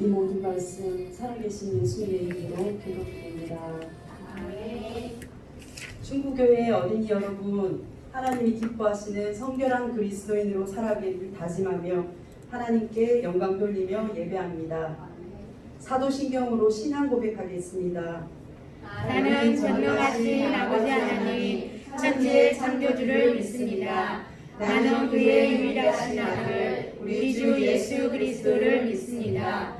이 모든 말씀 살아계신 예수님의 이름으로 기도드립니다. 중국교회 어린이 여러분, 하나님이 기뻐하시는 성결한 그리스도인으로 살아가기를 다짐하며 하나님께 영광 돌리며 예배합니다. 사도신경으로 신앙 고백하겠습니다. 나는 전능하신 아버지 하나님 천지의 창조주를 믿습니다. 나는 그의 유일하신 아들 우리 주 예수 그리스도를 믿습니다.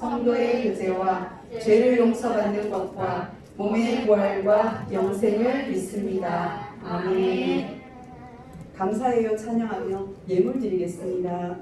성도의 교제와 죄를 용서받는 것과 몸의 부활과 영생을 믿습니다. 아멘. 감사해요 찬양하며 예물 드리겠습니다.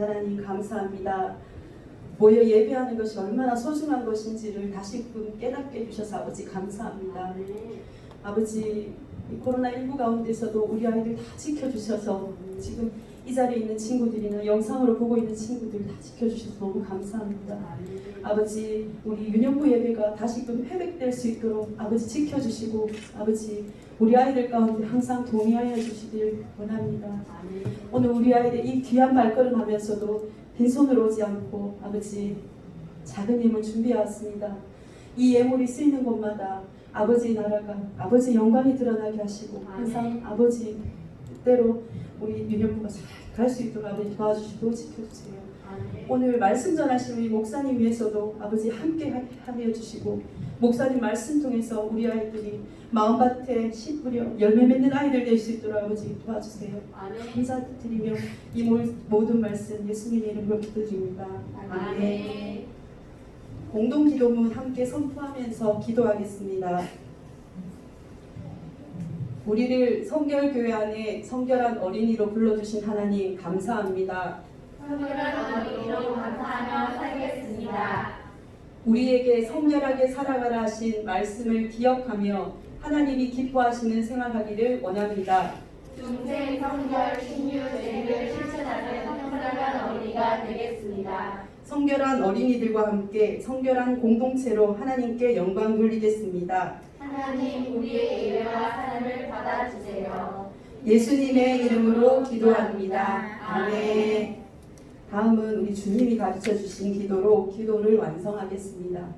하나님 감사합니다. 모여 예배하는 것이 얼마나 소중한 것인지를 다시금 깨닫게 해주셔서 아버지 감사합니다. 아버지 이 코로나19 가운데서도 우리 아이들 다 지켜주셔서 지금 이 자리에 있는 친구들이나 영상으로 보고 있는 친구들 다 지켜주셔서 너무 감사합니다. 아버지 우리 유년부 예배가 다시금 회복될 수 있도록 아버지 지켜주시고 아버지 우리 아이들 가운데 항상 동의하여 주시길 원합니다. 오늘 우리 아이들 이 귀한 발걸음 하면서도 빈손으로 오지 않고 아버지 작은 힘을 준비해왔습니다. 이 예물이 쓰이는 곳마다 아버지 나라가 아버지 영광이 드러나게 하시고 항상 아버지 뜻대로 우리 유년부가 잘 갈 수 있도록 아버지 도와주시고 지켜주세요. 오늘 말씀 전하신 우리 목사님 위해서도 아버지 함께 하- 하여 주시고 목사님 말씀 통해서 우리 아이들이 마음밭에 씨 뿌려 열매 맺는 아이들 될 수 있도록 아버지 도와주세요. 감사드리며 이 모- 모든 말씀 예수님의 이름으로 기도드립니다. 아멘. 공동 기도문 함께 선포하면서 기도하겠습니다. 우리를 성결교회 안에 성결한 어린이로 불러주신 하나님 감사합니다. 성결한 어린이로 감사하며 살겠습니다. 우리에게 성결하게 살아가라 하신 말씀을 기억하며 하나님이 기뻐하시는 생활하기를 원합니다. 중생 성결 신유 죄를 실천하는 성결한 어린이가 되겠습니다. 성결한 어린이들과 함께 성결한 공동체로 하나님께 영광 돌리겠습니다. 하나님 우리의 예배와 사랑을 받아주세요. 예수님의 이름으로 기도합니다. 아멘. 다음은 우리 주님이 가르쳐 주신 기도로 기도를 완성하겠습니다.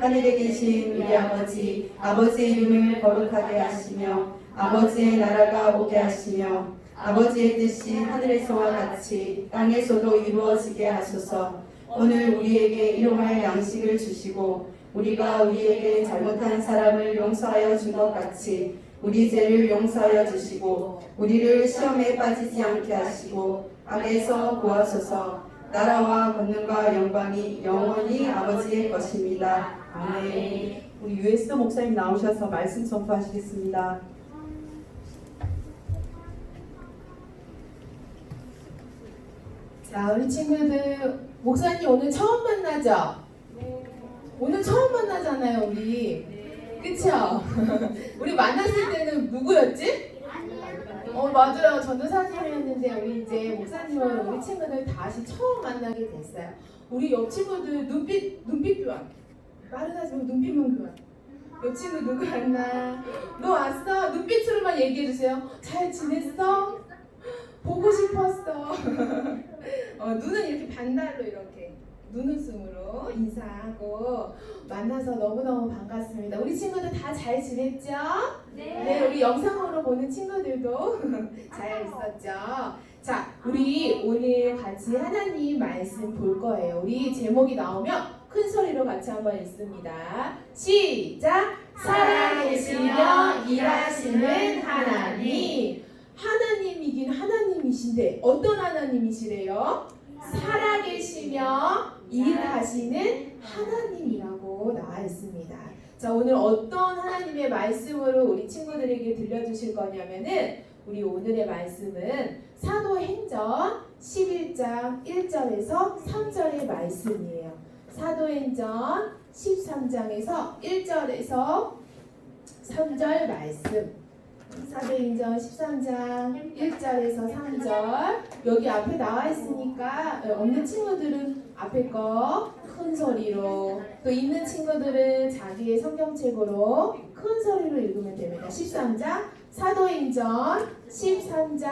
하늘에 계신 우리 아버지 아버지의 이름을 거룩하게 하시며 아버지의 나라가 오게 하시며 아버지의 뜻이 하늘에서와 같이 땅에서도 이루어지게 하소서 오늘 우리에게 일용할 양식을 주시고 우리가 우리에게 잘못한 사람을 용서하여 준 것 같이 우리 죄를 용서하여 주시고 우리를 시험에 빠지지 않게 하시고 악에서 구하소서 나라와 권능과 영광이 영원히 아버지의 것입니다. 아멘. 우리 유에스 목사님 나오셔서 말씀 선포하시겠습니다. 자, 우리 친구들 목사님 오늘 처음 만나죠? 오늘 처음 만나잖아요, 우리. 그쵸? 우리 만났을 때는 누구였지? 어, 맞아요. 전도사님이었는데 우리 이제 목사님을 우리 친구들 다시 처음 만나게 됐어요. 우리 옆 친구들 눈빛 눈빛 교환. 말고 눈빛만 교환. 옆 친구 누구 왔나? 너 왔어? 눈빛으로만 얘기해 주세요. 잘 지냈어? 보고 싶었어. 어, 눈은 이렇게 반달로 이렇게 눈웃음으로 인사하고 만나서 너무너무 반갑습니다. 우리 친구들 다 잘 지냈죠? 네, 우리 영상으로 보는 친구들도 잘 있었죠? 자, 우리 오늘 같이 하나님 말씀 볼 거예요. 우리 제목이 나오면 큰 소리로 같이 한번 읽습니다. 시작! 살아계시며 일하시는 하나님. 하나님이긴 하나님이신데 어떤 하나님이시래요? 살아계시며 일하시는 하나님이라고 나와 있습니다. 자, 오늘 어떤 하나님의 말씀으로 우리 친구들에게 들려주실 거냐면은 우리 오늘의 말씀은 사도행전 11장 1절에서 3절의 말씀이에요. 사도행전 13장에서 1절에서 3절 말씀. 사도행전 13장 1절에서 3절 여기 앞에 나와 있으니까 어, 없는 친구들은 앞에 거 큰 소리로 또 있는 친구들은 자기의 성경책으로 큰 소리로 읽으면 됩니다. 13장 사도행전 13장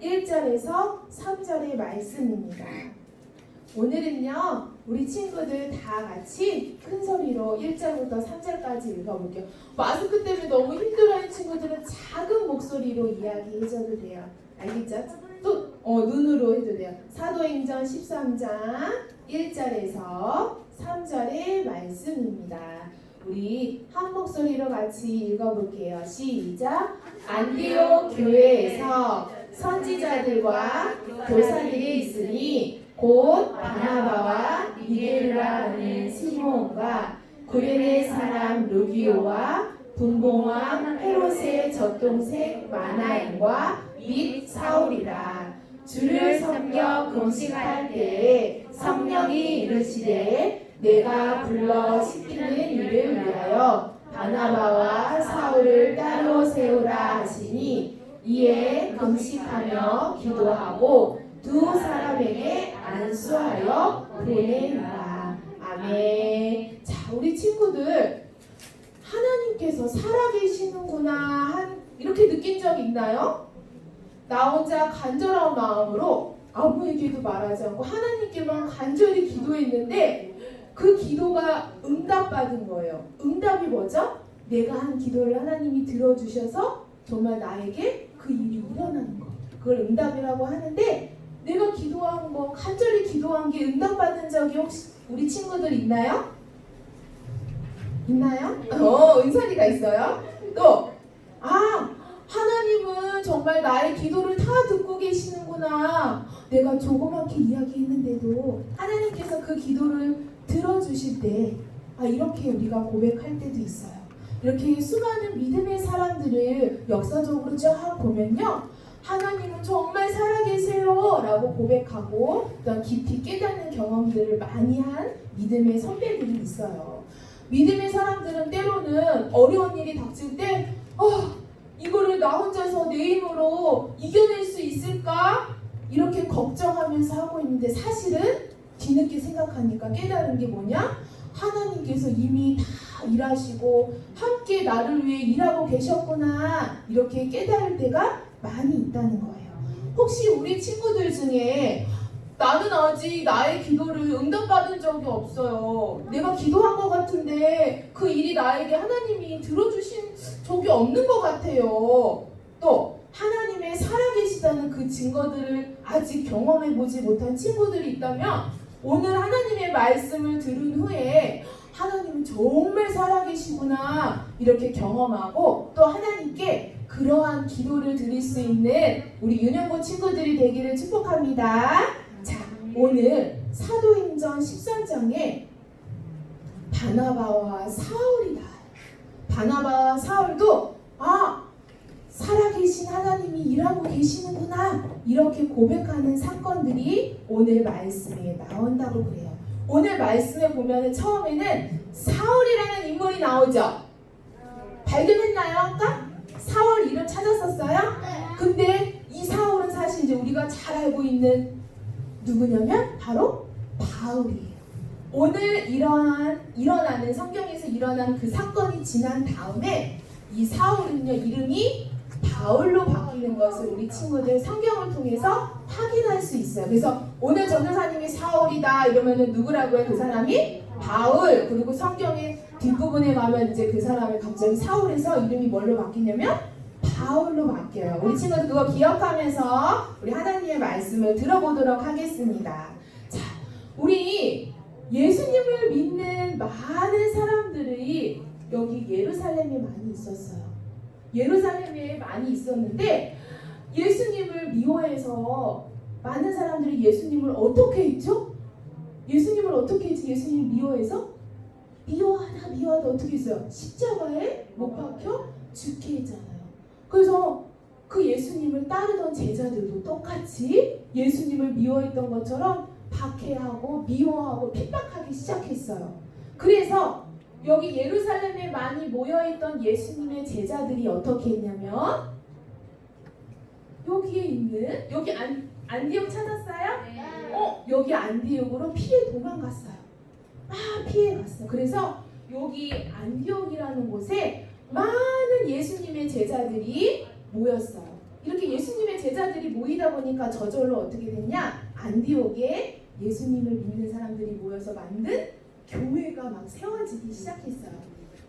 1절에서 3절의 말씀입니다. 오늘은요 우리 친구들 다 같이 큰 소리로 1절부터 3절까지 읽어볼게요. 마스크 때문에 너무 힘들어하는 친구들은 작은 목소리로 이야기해줘도 돼요. 알겠죠? 또 어, 눈으로 해도 돼요. 사도행전 13장 1절에서 3절의 말씀입니다. 우리 한 목소리로 같이 읽어볼게요. 시작. 안디옥 교회에서 선지자들과 교사들이 있으니 곧 바나바와 미게르라는 시몬과 구레네 사람 루기오와 분봉왕 헤롯의 젖동생 마나임과 및 사울이라 주를 섬겨 금식할 때에 성령이 이르시되 내가 불러 시키는 일을 위하여 바나바와 사울을 따로 세우라 하시니 이에 금식하며 기도하고 두 사람에게 안수하여 보내니라. 아멘. 자, 우리 친구들 하나님께서 살아계시는구나 한 이렇게 느낀 적 있나요? 나 혼자 간절한 마음으로 아무에게도 말하지 않고 하나님께만 간절히 기도했는데 그 기도가 응답받은 거예요. 응답이 뭐죠? 내가 한 기도를 하나님이 들어주셔서 정말 나에게 그 일이 일어나는 거. 그걸 응답이라고 하는데 내가 기도한 거 간절히 기도한 게 응답받은 적이 혹시 우리 친구들 있나요? 있나요? 어, 은사리가 있어요. 또, 아, 하나님은 정말 나의 기도를 다 듣고 계시는구나. 내가 조그맣게 이야기했는데도 하나님께서 그 기도를 들어주실 때, 아, 이렇게 우리가 고백할 때도 있어요. 이렇게 수많은 믿음의 사람들을 역사적으로 쫙 보면요. 하나님은 정말 살아계세요 라고 고백하고 또 깊이 깨닫는 경험들을 많이 한 믿음의 선배들이 있어요. 믿음의 사람들은 때로는 어려운 일이 닥칠 때 어, 이거를 나 혼자서 내 힘으로 이겨낼 수 있을까? 이렇게 걱정하면서 하고 있는데 사실은 뒤늦게 생각하니까 깨달은 게 뭐냐? 하나님께서 이미 다 일하시고 함께 나를 위해 일하고 계셨구나 이렇게 깨달을 때가 많이 있다는 거예요. 혹시 우리 친구들 중에 나는 아직 나의 기도를 응답받은 적이 없어요. 내가 기도한 것 같은데 그 일이 나에게 하나님이 들어주신 적이 없는 것 같아요. 또 하나님의 살아계시다는 그 증거들을 아직 경험해보지 못한 친구들이 있다면 오늘 하나님의 말씀을 들은 후에 하나님은 정말 살아계시구나 이렇게 경험하고 또 하나님께 그러한 기도를 드릴 수 있는 우리 윤영고 친구들이 되기를 축복합니다. 자, 오늘 사도행전 13장에 바나바와 사울이다. 바나바와 사울도 아 살아계신 하나님이 일하고 계시는구나 이렇게 고백하는 사건들이 오늘 말씀에 나온다고 그래요. 오늘 말씀에 보면은 처음에는 사울이라는 인물이 나오죠. 발견했나요 아까? 사울 이름 찾았었어요? 근데 이 사울은 사실 이제 우리가 잘 알고 있는 누구냐면 바로 바울이에요. 오늘 일어난 일어나는 성경에서 일어난 그 사건이 지난 다음에 이 사울은요 이름이 바울로 바뀌는 것을 우리 친구들 성경을 통해서 확인할 수 있어요. 그래서 오늘 전도사님이 사울이다 이러면은 누구라고요? 그 사람이 바울. 그리고 성경의 뒷부분에 가면 이제 그 사람이 갑자기 사울에서 이름이 뭘로 바뀌냐면 바울로 바뀌어요. 우리 친구들 그거 기억하면서 우리 하나님의 말씀을 들어보도록 하겠습니다. 자, 우리 예수님을 믿는 많은 사람들이 여기 예루살렘에 많이 있었어요. 예루살렘에 많이 있었는데 예수님을 미워해서 많은 사람들이 예수님을 어떻게 했죠? 예수님을 어떻게 했지? 예수님 미워해서 미워하다 미워하다 어떻게 했어요? 십자가에 못 박혀 죽게 했잖아요. 그래서 그 예수님을 따르던 제자들도 똑같이 예수님을 미워했던 것처럼 박해하고 미워하고 핍박하기 시작했어요. 그래서 여기 예루살렘에 많이 모여있던 예수님의 제자들이 어떻게 했냐면 여기에 있는 여기 안, 안디옥 찾았어요? 어 여기 안디옥으로 피해 도망갔어요. 막 피해 갔어. 그래서 여기 안디옥이라는 곳에 많은 예수님의 제자들이 모였어요. 이렇게 예수님의 제자들이 모이다 보니까 저절로 어떻게 됐냐? 안디옥에 예수님을 믿는 사람들이 모여서 만든 교회가 막 세워지기 시작했어요.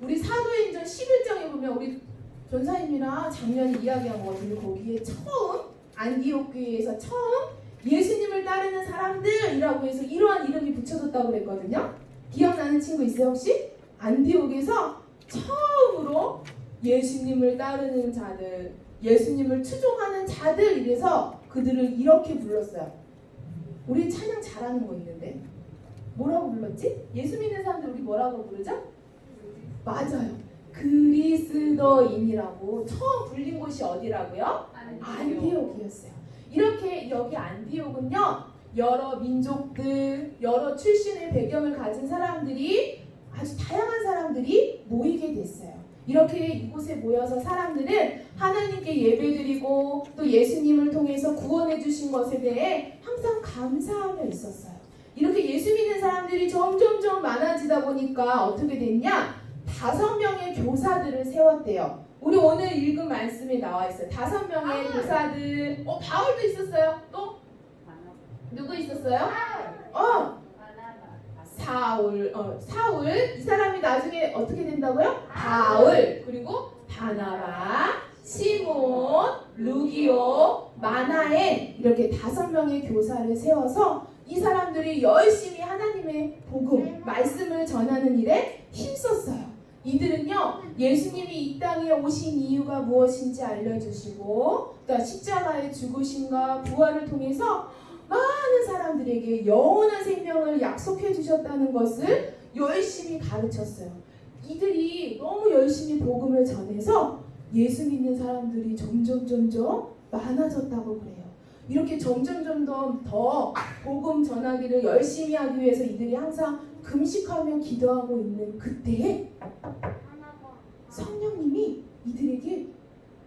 우리 사도행전 11장에 보면 우리 전사님이랑 작년에 이야기한 것 같은데 거기에 처음 안디옥 교회에서 처음 예수님을 따르는 사람들이라고 해서 이러한 이름이 붙여졌다고 그랬거든요. 기억나는 친구 있어요 혹시? 안디옥에서 처음으로 예수님을 따르는 자들, 예수님을 추종하는 자들 이래서 그들을 이렇게 불렀어요. 우리 찬양 잘하는 거 있는데 뭐라고 불렀지? 예수 믿는 사람들 우리 뭐라고 부르죠? 맞아요. 그리스도인이라고 처음 불린 곳이 어디라고요? 안디옥이었어요. 이렇게 여기 안디옥은요 여러 민족들, 여러 출신의 배경을 가진 사람들이 아주 다양한 사람들이 모이게 됐어요. 이렇게 이곳에 모여서 사람들은 하나님께 예배드리고 또 예수님을 통해서 구원해 주신 것에 대해 항상 감사하며 있었어요. 이렇게 예수 믿는 사람들이 점점점 많아지다 보니까 어떻게 됐냐? 다섯 명의 교사들을 세웠대요. 우리 오늘 읽은 말씀에 나와 있어요. 다섯 명의 교사들. 어, 바울도 있었어요. 또 누구 있었어요? 어, 사울. 어, 사울. 이 사람이 나중에 어떻게 된다고요? 바울. 그리고 바나바, 시몬, 루기오, 마나엔 이렇게 다섯 명의 교사를 세워서 이 사람들이 열심히 하나님의 복음, 말씀을 전하는 일에 힘썼어요. 이들은요, 예수님이 이 땅에 오신 이유가 무엇인지 알려주시고, 또 십자가의 죽으심과 부활을 통해서 많은 사람들에게 영원한 생명을 약속해 주셨다는 것을 열심히 가르쳤어요. 이들이 너무 열심히 복음을 전해서 예수 믿는 사람들이 점점 점점 많아졌다고 그래요. 이렇게 점점 점점 더 복음 전하기를 열심히 하기 위해서 이들이 항상 금식하며 기도하고 있는 그때에 성령님이 이들에게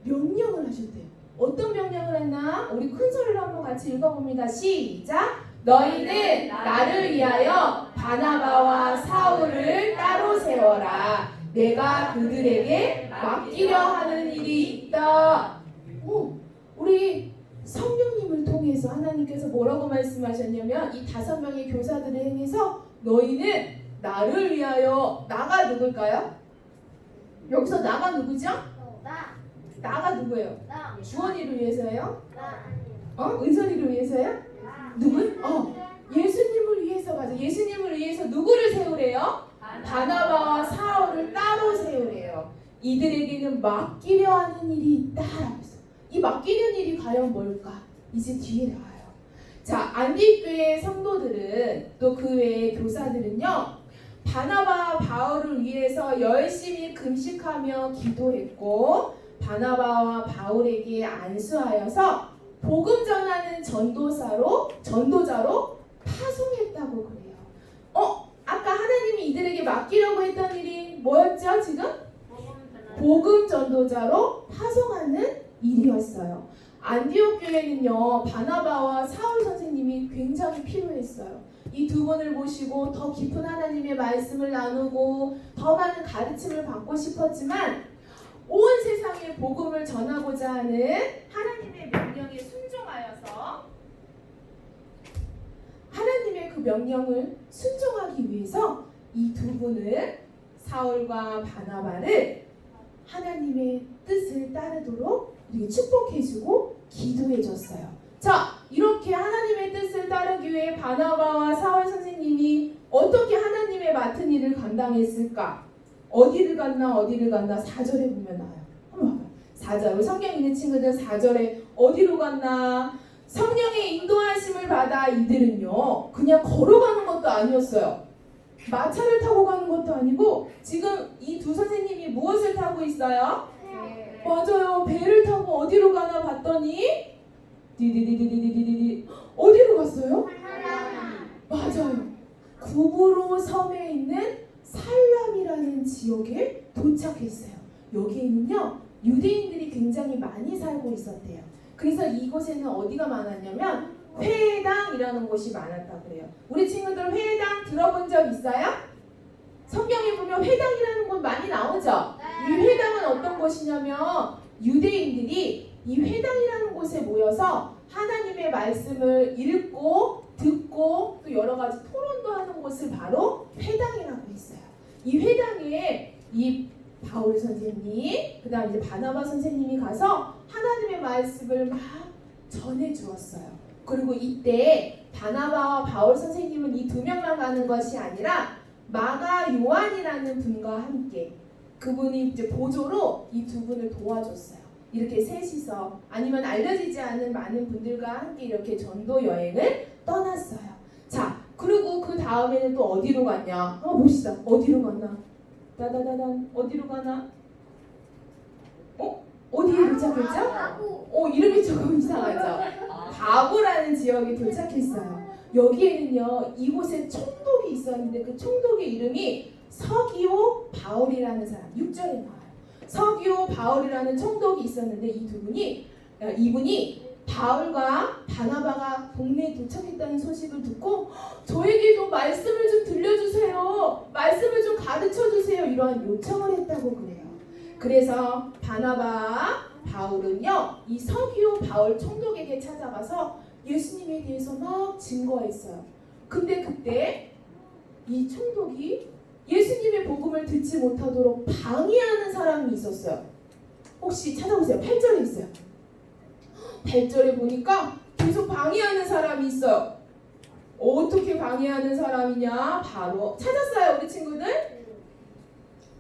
명령을 하셨대요. 어떤 명령을 했나? 우리 큰 소리로 한번 같이 읽어봅니다. 시작. 너희는 나를 위하여 바나바와 사울을 따로 세워라. 내가 그들에게 맡기려 하는 일이 있다. 오, 우리 성령님을 통해서 하나님께서 뭐라고 말씀하셨냐면 이 다섯 명의 교사들을 행해서 너희는 나를 위하여 나가 누굴까요? 여기서 나가 누구죠? 나, 나가 누구예요? 나, 주원이를 위해서예요? 나, 어? 은선이를 위해서요? 나. 누구? 어. 예수님을 위해서 맞아. 예수님을 위해서 누구를 세우래요? 바나바와 사울을 따로 세우래요. 이들에게는 맡기려 하는 일이 했어요. 이 맡기는 일이 과연 뭘까? 이제 뒤에 나와요. 자, 안디교회 성도들은 또 그 외의 교사들은요. 바나바와 바울을 위해서 열심히 금식하며 기도했고 바나바와 바울에게 안수하여서 복음 전하는 전도사로 전도자로 파송했다고 그래요. 어, 아까 하나님이 이들에게 맡기려고 했던 일이 뭐였죠? 지금 복음 전도자로 파송하는 일이었어요. 안디옥 교회는요 바나바와 사울 선생님이 굉장히 필요했어요. 이 두 분을 모시고 더 깊은 하나님의 말씀을 나누고 더 많은 가르침을 받고 싶었지만 온 세상에 복음을 전하고자 하는 하나님의 명령에 순종하여서 하나님의 그 명령을 순종하기 위해서 이 두 분을 사울과 바나바를 하나님의 뜻을 따르도록 이렇게 축복해주고 기도해줬어요. 자, 이렇게 하나님의 뜻을 따르기 위해 바나바와 사울 선생님이 어떻게 하나님의 맡은 일을 감당했을까? 어디를 갔나 어디를 갔나 4절에 보면 나와요. 한번 봐봐요. 4절. 우리 성경 있는 친구들 4절에 어디로 갔나? 성령의 인도하심을 받아 이들은요. 그냥 걸어가는 것도 아니었어요. 마차를 타고 가는 것도 아니고 지금 이 두 선생님이 무엇을 타고 있어요? 맞아요. 배를 타고 어디로 가나 봤더니 디디디디디디디디 어디로 갔어요? 맞아요. 구브로 섬에 있는 살람이라는 지역에 도착했어요. 여기에는요 유대인들이 굉장히 많이 살고 있었대요. 그래서 이곳에는 어디가 많았냐면 회당이라는 곳이 많았다 그래요. 우리 친구들 회당 들어본 적 있어요? 성경에 보면 회당이라는 곳 많이 나오죠. 이 회당은 어떤 곳이냐면 유대인들이 이 회당이라는 곳에 모여서 하나님의 말씀을 읽고 듣고 또 여러 가지 토론도 하는 곳을 바로 회당이라고 했어요. 이 회당에 이 바울 선생님, 그 다음 이제 바나바 선생님이 가서 하나님의 말씀을 막 전해 주었어요. 그리고 이때 바나바와 바울 선생님은 이 두 명만 가는 것이 아니라 마가 요한이라는 분과 함께 그분이 이제 보조로 이 두 분을 도와줬어요. 이렇게 셋이서 아니면 알려지지 않은 많은 분들과 함께 이렇게 전도 여행을 떠났어요. 자, 그리고 그 다음에는 또 어디로 갔냐? 한번 봅시다. 어디로 갔나? 따다다단 어디로 가나? 어? 어디에 도착했죠? 어 이름이 조금 이상하죠? 바보라는 지역에 도착했어요. 여기에는요 이곳에 총독이 있었는데 그 총독의 이름이 서기오 바울이라는 사람 6절에 나와요. 서기오 바울이라는 총독이 있었는데 이 두 분이 어, 이분이 바울과 바나바가 동네에 도착했다는 소식을 듣고 저에게도 말씀을 좀 들려주세요. 말씀을 좀 가르쳐 주세요. 이러한 요청을 했다고 그래요. 그래서 바나바 바울은요 이 서기오 바울 총독에게 찾아가서 예수님에 대해서 막 증거했어요. 근데 그때 이 총독이 예수님의 복음을 듣지 못하도록 방해하는 사람이 있었어요. 혹시 찾아보세요. 8절에 있어요. 8절에 보니까 계속 방해하는 사람이 있어요. 어떻게 방해하는 사람이냐? 바로 찾았어요, 우리 친구들?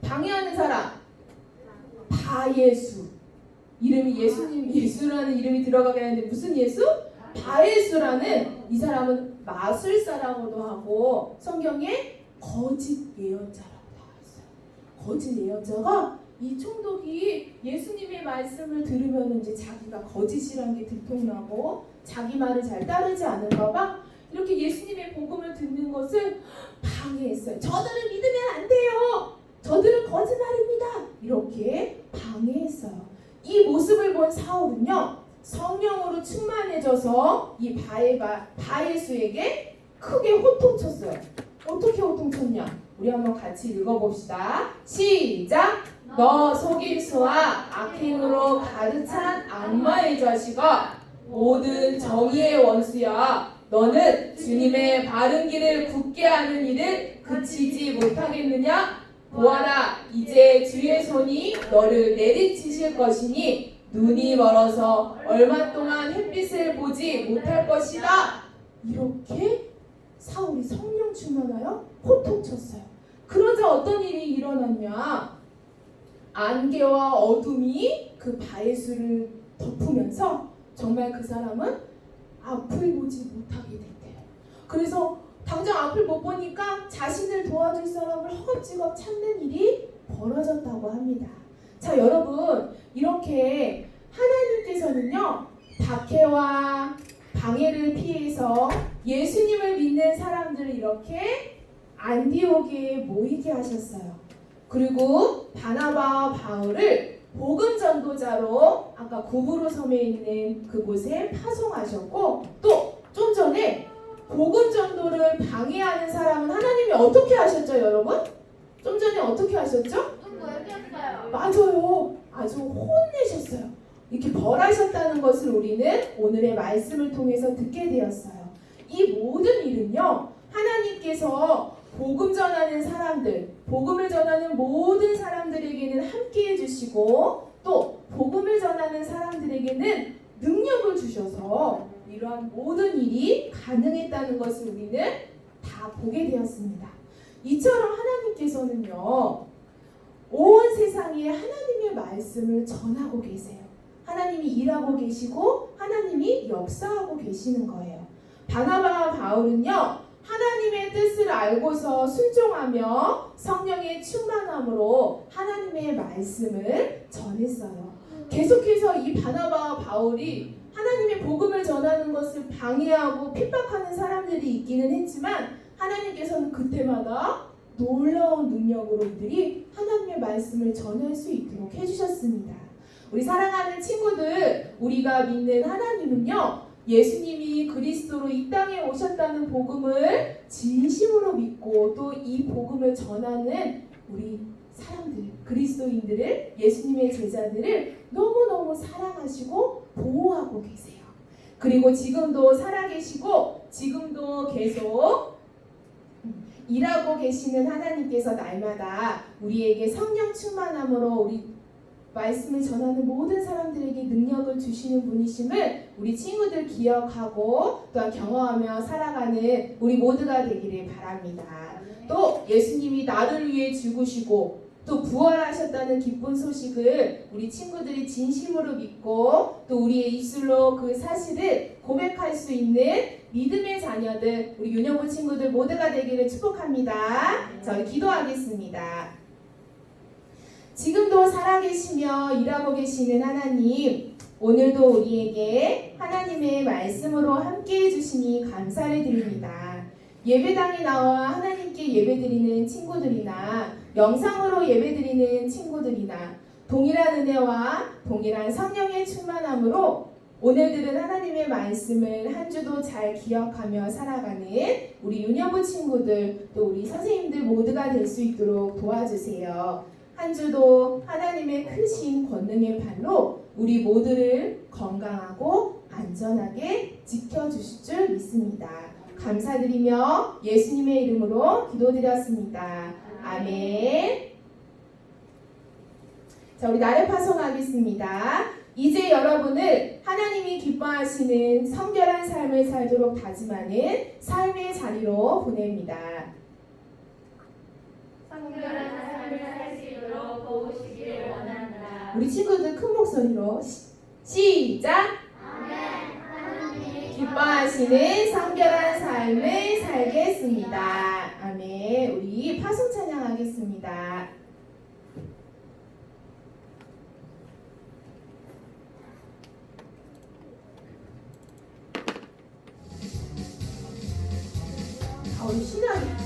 방해하는 사람. 바예수. 이름이 예수님 예수라는 이름이 들어가게 하는데 무슨 예수? 바예수라는 이 사람은 마술사라고도 하고 성경에 거짓 예언자라고 나와 있어요. 거짓 예언자가 이 총독이 예수님의 말씀을 들으면 이제 자기가 거짓이란 게 들통나고 자기 말을 잘 따르지 않을까봐 이렇게 예수님의 복음을 듣는 것을 방해했어요. 저들을 믿으면 안 돼요. 저들은 거짓말입니다. 이렇게 방해했어요. 이 모습을 본 사울은요 성령으로 충만해져서 이 바에바 바예수에게 크게 호통쳤어요. 어떻게 호통쳤냐? 우리 한번 같이 읽어봅시다. 시작. 너 속임수와 악행으로 가득 찬 악마의 자식아 모든 정의의 원수야. 너는 주님의 바른 길을 굳게 하는 일을 그치지 못하겠느냐? 보아라, 이제 주의 손이 너를 내리치실 것이니 눈이 멀어서 얼마 동안 햇빛을 보지 못할 것이다. 이렇게 사울이 성령 충만하여 호통쳤어요. 그러자 어떤 일이 일어났냐? 안개와 어둠이 그 바예수를 덮으면서 정말 그 사람은 앞을 보지 못하게 됐대요. 그래서 당장 앞을 못 보니까 자신을 도와줄 사람을 허겁지겁 찾는 일이 벌어졌다고 합니다. 자, 여러분, 이렇게 하나님께서는요, 박해와 방해를 피해서 예수님을 믿는 사람들을 이렇게 안디옥에 모이게 하셨어요. 그리고 바나바와 바울을 복음 전도자로 아까 구부로 섬에 있는 그곳에 파송하셨고 또 좀 전에 복음 전도를 방해하는 사람은 하나님이 어떻게 하셨죠, 여러분? 좀 전에 어떻게 하셨죠? 맞아요. 아주 혼내셨어요. 이렇게 벌하셨다는 것을 우리는 오늘의 말씀을 통해서 듣게 되었어요. 이 모든 일은요, 하나님께서 복음 전하는 사람들, 복음을 전하는 모든 사람들에게는 함께 해주시고, 또 복음을 전하는 사람들에게는 능력을 주셔서 이러한 모든 일이 가능했다는 것을 우리는 다 보게 되었습니다. 이처럼 하나님께서는요, 온 세상에 하나님의 말씀을 전하고 계세요. 하나님이 일하고 계시고 하나님이 역사하고 계시는 거예요. 바나바와 바울은요. 하나님의 뜻을 알고서 순종하며 성령의 충만함으로 하나님의 말씀을 전했어요. 계속해서 이 바나바와 바울이 하나님의 복음을 전하는 것을 방해하고 핍박하는 사람들이 있기는 했지만 하나님께서는 그때마다 놀라운 능력으로 이들이 하나님의 말씀을 전할 수 있도록 해주셨습니다. 우리 사랑하는 친구들, 우리가 믿는 하나님은요, 예수님이 그리스도로 이 땅에 오셨다는 복음을 진심으로 믿고 또 이 복음을 전하는 우리 사람들, 그리스도인들을, 예수님의 제자들을 너무너무 사랑하시고 보호하고 계세요. 그리고 지금도 살아계시고, 지금도 계속 일하고 계시는 하나님께서 날마다 우리에게 성령 충만함으로 우리 말씀을 전하는 모든 사람들에게 능력을 주시는 분이심을 우리 친구들 기억하고 또한 경험하며 살아가는 우리 모두가 되기를 바랍니다. 또 예수님이 나를 위해 죽으시고 또 부활하셨다는 기쁜 소식을 우리 친구들이 진심으로 믿고 또 우리의 입술로 그 사실을 고백할 수 있는 믿음의 자녀들 우리 윤영부 친구들 모두가 되기를 축복합니다. 저희 기도하겠습니다. 지금도 살아계시며 일하고 계시는 하나님, 오늘도 우리에게 하나님의 말씀으로 함께 해주시니 감사를 드립니다. 예배당에 나와 하나님께 예배드리는 친구들이나 영상으로 예배드리는 친구들이나 동일한 은혜와 동일한 성령의 충만함으로 오늘들은 하나님의 말씀을 한 주도 잘 기억하며 살아가는 우리 유년부 친구들 또 우리 선생님들 모두가 될 수 있도록 도와주세요. 한 주도 하나님의 크신 권능의 발로 우리 모두를 건강하고 안전하게 지켜주실 줄 믿습니다. 감사드리며 예수님의 이름으로 기도드렸습니다. 아멘. 자, 우리 나를 파송하겠습니다. 이제 여러분을 하나님이 기뻐하시는 성결한 삶을 살도록 다짐하는 삶의 자리로 보냅니다. 성결한 도우시기를 원합니다. 우리 친구들 큰 목소리로 시, 시작! 기뻐하시는 성결한 삶을 살겠습니다. 아멘. 우리 파송 찬양하겠습니다. 아, 우리 신나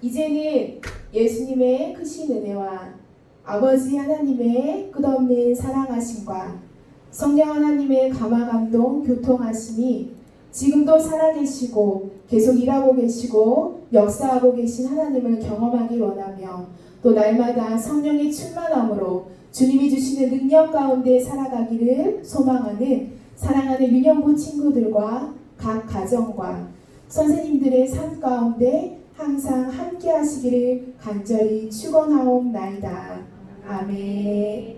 이제는 예수님의 크신 은혜와 아버지 하나님의 끝없는 사랑하심과 성령 하나님의 감화 감동 교통하심이 지금도 살아계시고 계속 일하고 계시고 역사하고 계신 하나님을 경험하기 원하며 또 날마다 성령의 충만함으로 주님이 주시는 능력 가운데 살아가기를 소망하는 사랑하는 유년부 친구들과 각 가정과 선생님들의 삶 가운데 항상 함께 하시기를 간절히 축원하옵나이다. 아멘.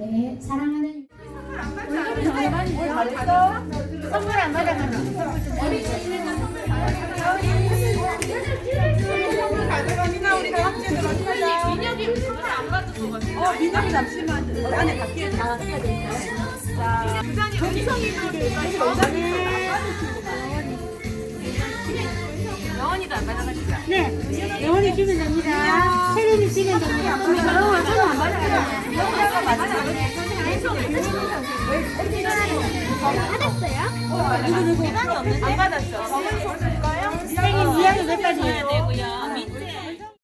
네, 사랑하는 영원히 주면 됩니다. 세련이 주면 됩니다. 그러면 저는 안 받아요. 어, 어, 어. 받았어요? 안 받았죠. 선생님 이야기 몇가지 해야 되고요.